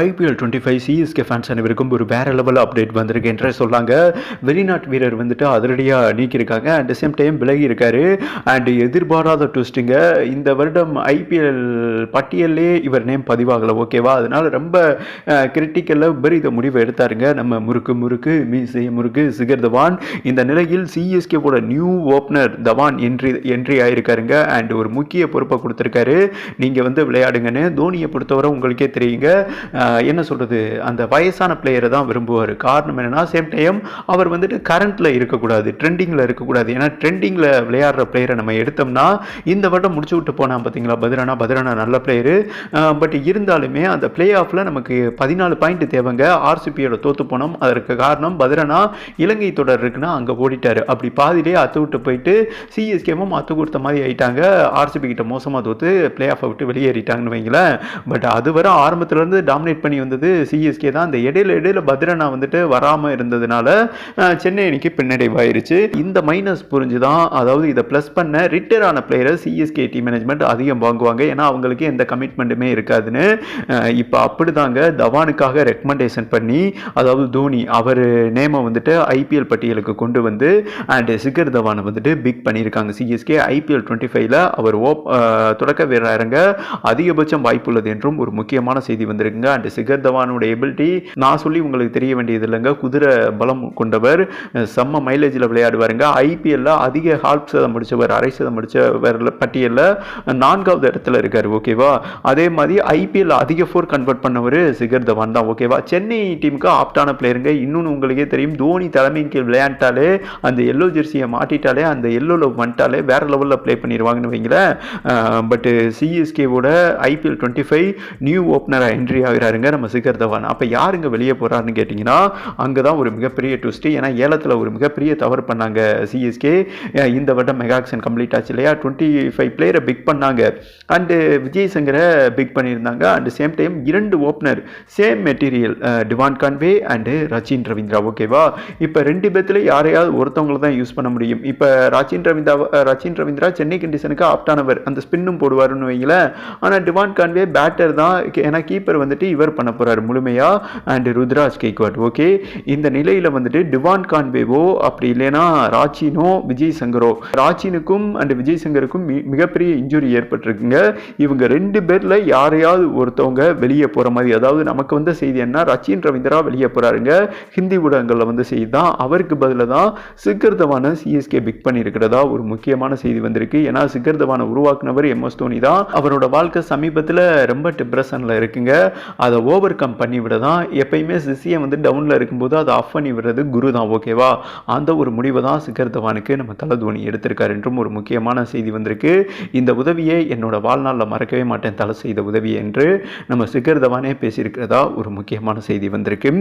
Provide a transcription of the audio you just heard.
IPL twenty five CSK fans அனைவருக்கும் ஒரு வேற லெவல் அப்டேட் வந்திருக்கேன் என்று சொல்லாங்க. வெளிநாட்டு வீரர் வந்துட்டு அதிரடியாக நீக்கியிருக்காங்க அட் சேம் டைம் விலகி இருக்காரு அண்ட் எதிர்பாராத ட்விஸ்ட்டுங்க இந்த வருடம் ஐபிஎல் பட்டியலே இவர் நேம் பதிவாகலை ஓகேவா அதனால ரொம்ப கிரிட்டிக்கலில் விபரீத முடிவை எடுத்தாருங்க. நம்ம முறுக்கு முறுக்கு மீசை முறுக்கு சிகர் தவான். இந்த நிலையில் சிஎஸ்கேவோட new opener Dhawan entry entry ஆயிருக்காருங்க. And ஒரு முக்கிய பொறுப்பை கொடுத்துருக்காரு. நீங்கள் வந்து விளையாடுங்கன்னு தோனியை பொறுத்தவரை உங்களுக்கே தெரியுங்க. என்ன சொல்கிறது அந்த வயசான பிளேயரை தான் விரும்புவார். காரணம் என்னென்னா சேம் டைம் அவர் வந்துட்டு கரண்ட்டில் இருக்கக்கூடாது ட்ரெண்டிங்கில் இருக்கக்கூடாது. ஏன்னா ட்ரெண்டிங்கில் விளையாடுற பிளேயரை நம்ம எடுத்தோம்னா இந்த வருடம் முடிச்சு விட்டு போனால் பார்த்தீங்களா பதிரானா பத்ரனா நல்ல பிளேயரு பட் இருந்தாலுமே அந்த பிளே ஆஃபில் நமக்கு பதினாலு பாயிண்ட் தேவைங்க. ஆர்சிபியோட தோற்று போனோம். அதற்கு காரணம் பத்ரனா இலங்கை தொடர் இருக்குன்னா அங்கே ஓடிட்டார். அப்படி பாதியிலே அத்து விட்டு போயிட்டு சிஎஸ்கேவும் அத்து கொடுத்த மாதிரி ஆயிட்டாங்க. ஆர்சிபி கிட்ட மோசமாக தோத்து பிளே ஆஃபை விட்டு வெளியேறிட்டாங்கன்னு வைங்களேன். பட் அது வரை ஆரம்பத்துலேருந்து டாமினேட் பண்ணி வந்தது சிஎஸ்கே தான். அந்த இடையில இடையில பத்ரனா வந்துட்டு வராமல் இருந்ததுனால சென்னை அணிக்கு பின்னடைவாயிருச்சு இந்த மைனஸ் புரிஞ்சு தான் அதாவது இதை ப்ளஸ் பண்ண ரிட்டையர் ஆன பிளேயரை சிஎஸ்கே டீம் மேனேஜ்மெண்ட் அதிகம் வாங்குவாங்க. ஏன்னா அவங்களுக்கு எந்த கமிட்மெண்ட்டுமே இருக்காதுன்னு இப்போ அப்படிதாங்க தவானுக்காக ரெக்கமெண்டேஷன் பண்ணி அதாவது தோனி அவர் நேமை வந்துட்டு ஐபிஎல் பட்டியலுக்கு கொண்டு வந்து அண்ட் சிகர் தவானை வந்துட்டு பிக் பண்ணியிருக்காங்க. சிஎஸ்கே ஐபிஎல் டுவெண்ட்டி ஃபைவ்ல அவர் ஓப் தொடக்க வீரராக இறங்க அதிகபட்சம் வாய்ப்புள்ளது என்றும் ஒரு முக்கியமான செய்தி வந்திருக்குங்க. அண்ட் சிகர் தவானோட எபிலிட்டி நான் சொல்லி உங்களுக்கு தெரிய வேண்டியது இல்லைங்க. குதிரை பலம் கொண்டவர் செம்ம மைலேஜில் விளையாடுவாருங்க. ஐபிஎல்ல அதிக ஹால்ப் சதம் முடிச்சவர் அரை சதம் முடிச்சவர் பட்டியலில் நான்காவது இடத்துல இருக்கார். ஓகேவா அதே மாதிரி ஐபிஎல் அதிக ஃபோர் கன்வெர்ட் பண்ணவர் சிகர் தவான் தான் ஓகேவா சென்னை டீமுக்கு ஆப்டான பிளேயருங்க இன்னொன்று உங்களுக்கே தெரியும். தோனி தலைமையின் கீழ் விளையாண்டாலே அந்த எல்லோ ஜெர்சியை மாட்டிட்டாலே அந்த எல்லோவில் வந்துட்டாலே வேற லெவலில் ப்ளே பண்ணிடுவாங்கன்னு வைங்களேன். பட் சிஎஸ்கேவோட ஐபிஎல் டுவெண்ட்டி ஃபைவ் நியூ ஓப்பனராக என்ட்ரி ஆகிறாருங்க நம்ம சிகர் தவான். அப்போ யாருங்க வெளியே போகிறாருன்னு கேட்டிங்கன்னா அங்கே தான் ஒரு மிகப்பெரிய ட்விஸ்ட்டு ஏன்னா ஏலத்தில் ஒரு மிகப்பெரிய தவறு பண்ணாங்க சிஎஸ்கே இந்த வருடம் மெகாக்ஷன் கம்ப்ளீட் ஆச்சு இல்லையா? டுவெண்ட்டி ஃபைவ் பிளேயரை பிக் பண்ணாங்க. அண்டு விஜய் சங்கரை பிக் பண்ணியிருந்தாங்க. அண்ட் சேம் டைம் இரண்டு opener same material Devon Conway and Rachin Ravindra. ஓகேவா இப்போ ரெண்டு பேர்த்துல யாரையாவது ஒருத்தவங்கள தான் யூஸ் பண்ண முடியும். இப்போ ரச்சின் ரவீந்திரா ரச்சின் ரவீந்திரா சென்னை கண்டிஷனுக்கு ஆப்டானவர் அந்த ஸ்பின்னும் போடுவார்னு வைங்களேன். ஆனால் டிவான் கான்வே பேட்டர் தான். ஏன்னா கீப்பர் வந்துட்டு இவர் பண்ண போறாரு முழுமையா? அண்ட் ருத்ராஜ் கேக்வாட். ஓகே இந்த நிலையில் வந்துட்டு டிவான் கான்வேவோ அப்படி இல்லைன்னா ராச்சினோ விஜய் சங்கரோ ராச்சினுக்கும் அண்ட் விஜய் சங்கருக்கும் மிகப்பெரிய இன்ஜுரி ஏற்பட்டிருக்குங்க. இவங்க ரெண்டு பேர்ல யாரையாவது ஒருத்தவங்க வெளியே போகிற மாதிரி அதாவது நமக்கு வந்த செய்தி என்ன? ரச்சின் ரவீந்திரா வெளியே போறாருங்க. ஹிந்தி ஊடகங்களில் வந்து செய்தி தான். அவருக்கு பதிலாக தான் சிக்கர் தவான சிஎஸ்கே பிக் பண்ணியிருக்கிறதா ஒரு முக்கியமான செய்தி வந்திருக்கு. ஏன்னா சிக்கர் தவானை உருவாக்குனவர் எம் எஸ் தோனி தான். அவரோட வாழ்க்கை சமீபத்தில் ரொம்ப டிப்ரெஷனில் இருக்குங்க. அதை ஓவர் கம் பண்ணி விட தான் எப்பயுமே சிஷியை வந்து டவுனில் இருக்கும்போது அதை ஆஃப் பண்ணி விடுறது குரு தான் ஓகேவா அந்த ஒரு முடிவை தான் சிக்கர் தவானுக்கு நம்ம தலை தோனி எடுத்திருக்காரு என்றும் ஒரு முக்கியமான செய்தி வந்திருக்கு. இந்த உதவியை என்னோட வாழ்நாளில் மறக்கவே மாட்டேன் தலை செய்த உதவி என்று நம்ம சிக்கர் தவானே பேசியிருக்கிறதா ஒரு முக்கியமான செய்தி வந்திருக்கு.